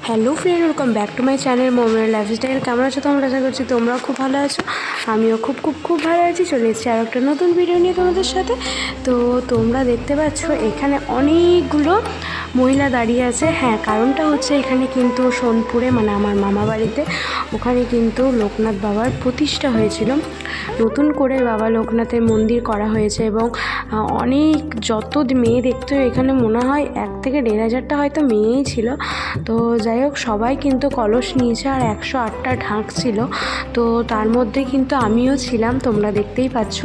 Hello friend welcome back to my channel মোমের lifestyle কেমন আছো তোমরা? আশা করছি তোমরাও খুব ভালো আছো। আমিও খুব খুব খুব ভালো আছি। চলে এসেছি আর একটা নতুন ভিডিও নিয়ে তোমাদের সাথে। তো তোমরা দেখতে পাচ্ছ, এখানে অনেকগুলো মহিলা দাঁড়িয়ে আছে। হ্যাঁ কারণটা হচ্ছে এখানে কিন্তু সোনপুরে মানে আমার মামা বাড়িতে, ওখানে কিন্তু লোকনাথ বাবার প্রতিষ্ঠা হয়েছিল। নতুন করে বাবা লোকনাথের মন্দির করা হয়েছে এবং অনেক যত মেয়ে দেখতে এখানে মনে হয় এক থেকে দেড় হাজারটা হয়তো মেয়েই ছিল। তো যাই হোক, সবাই কিন্তু কলস নিয়েছে আর একশো আটটা ঢাক ছিল। তো তার মধ্যে কিন্তু আমিও ছিলাম, তোমরা দেখতেই পাচ্ছ।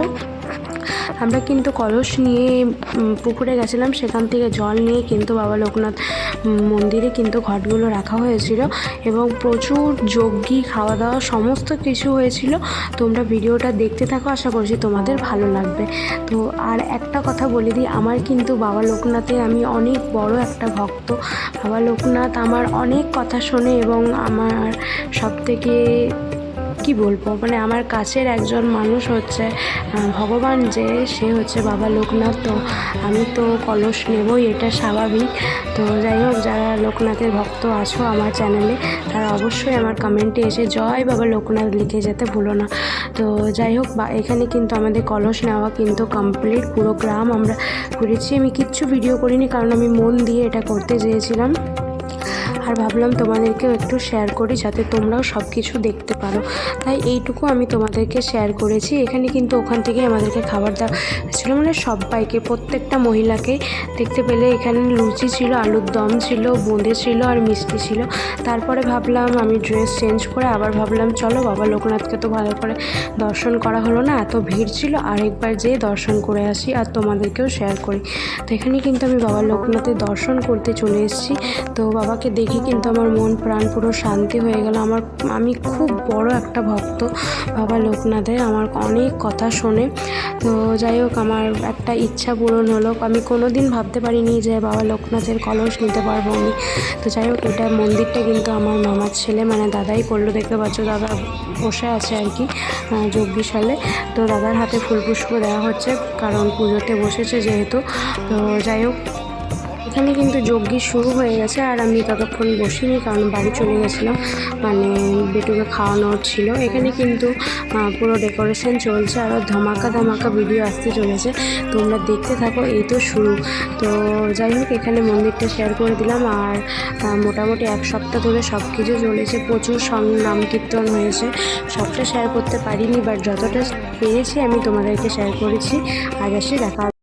আমরা কিন্তু কলস নিয়ে পুকুরে গেছিলাম। সেখান থেকে জল নিয়ে কিন্তু বাবা লোকনাথ মন্দিরে কিন্তু ঘটগুলো রাখা হয়েছিল এবং প্রচুর যজ্ঞি খাওয়া দাওয়া সমস্ত কিছু হয়েছিল। তোমরা ভিডিওটা দেখতে থাকো, আশা করছি তোমাদের ভালো লাগবে। তো আর একটা কথা বলে দিই, আমার কিন্তু বাবা লোকনাথে আমি অনেক বড় একটা ভক্ত। বাবা লোকনাথ আমার অনেক কথা শোনে এবং আমার সবথেকে কি বলব? মানে আমার কাছের একজন মানুষ হচ্ছে ভগবান যে, সে হচ্ছে বাবা লোকনাথ। তো আমি তো কলস নেবই, এটা স্বাভাবিক। তো যাই হোক, যারা লোকনাথের ভক্ত আছো আমার চ্যানেলে, তারা অবশ্যই আমার কমেন্টে এসে জয় বাবা লোকনাথ লিখে যেতে ভুলো না। তো যাই হোক, বা এখানে কিন্তু আমাদের কলস নেওয়া কিন্তু কমপ্লিট পুরো গ্রাম আমরা ঘুরেছি আমি কিচ্ছু ভিডিও করিনি, কারণ আমি মন দিয়ে এটা করতে চেয়েছিলাম। আর ভাবলাম তোমাদেরকেও একটু শেয়ার করি যাতে তোমরাও সব কিছু দেখতে পারো। তাই এইটুকু আমি তোমাদেরকে শেয়ার করেছি। এখানে কিন্তু ওখান থেকে আমাদেরকে খাবার দেওয়া ছিল মানে সবাইকে, প্রত্যেকটা মহিলাকে দেখতে পেলে এখানে লুচি ছিল, আলুর দম ছিল, বোঁদে ছিল আর মিষ্টি ছিল। তারপরে ভাবলাম আমি ড্রেস চেঞ্জ করে আবার ভাবলাম, চলো বাবা লোকনাথকে তো ভালো করে দর্শন করা হলো না, এত ভিড় ছিল, আরেকবার যেয়ে দর্শন করে আসি আর তোমাদেরকেও শেয়ার করি। তো এখানে কিন্তু আমি বাবা লোকনাথের দর্শন করতে চলে এসেছি। তো বাবাকে দেখে কিন্তু আমার মন প্রাণ পুরো শান্তি হয়ে গেল। আমার, আমি খুব বড় একটা ভক্ত বাবা লোকনাথের আমার অনেক কথা শোনে। তো যাই হোক, আমার একটা ইচ্ছা পূরণ হলো। আমি কোনো দিন ভাবতে পারিনি যে বাবা লোকনাথের কলস নিতে পারব আমি। তো যাই হোক, এটা মন্দিরটা কিন্তু আমার মামার ছেলে মানে দাদাই করল। দেখতে পাচ্ছ, দাদা বসে আছে আর কি সালে। তো দাদার হাতে ফুল পুষ্প দেওয়া হচ্ছে, কারণ পুজোতে বসেছে যেহেতু। তো যাই হোক এখানে কিন্তু যজ্ঞ শুরু হয়ে গেছে আর আমি ততক্ষণ বসিনি কারণ বাড়ি চলে গেছিলাম। মানে বেটুকে খাওয়ানোর ছিল। এখানে কিন্তু পুরো ডেকোরেশন চলছে আরও ধামাকা ধামাকা ভিডিও আসতে চলেছে। তোমরা দেখতে থাকো, এই তো শুরু। তো যাই হোক, এখানে মন্দিরটা শেয়ার করে দিলাম আর মোটামুটি এক সপ্তাহ ধরে সব কিছু চলেছে। প্রচুর সং, নাম কীর্তন হয়েছে। সবটা শেয়ার করতে পারিনি বাট যতটা পেরেছি আমি তোমাদেরকে শেয়ার করেছি। আজ আসি, দেখা।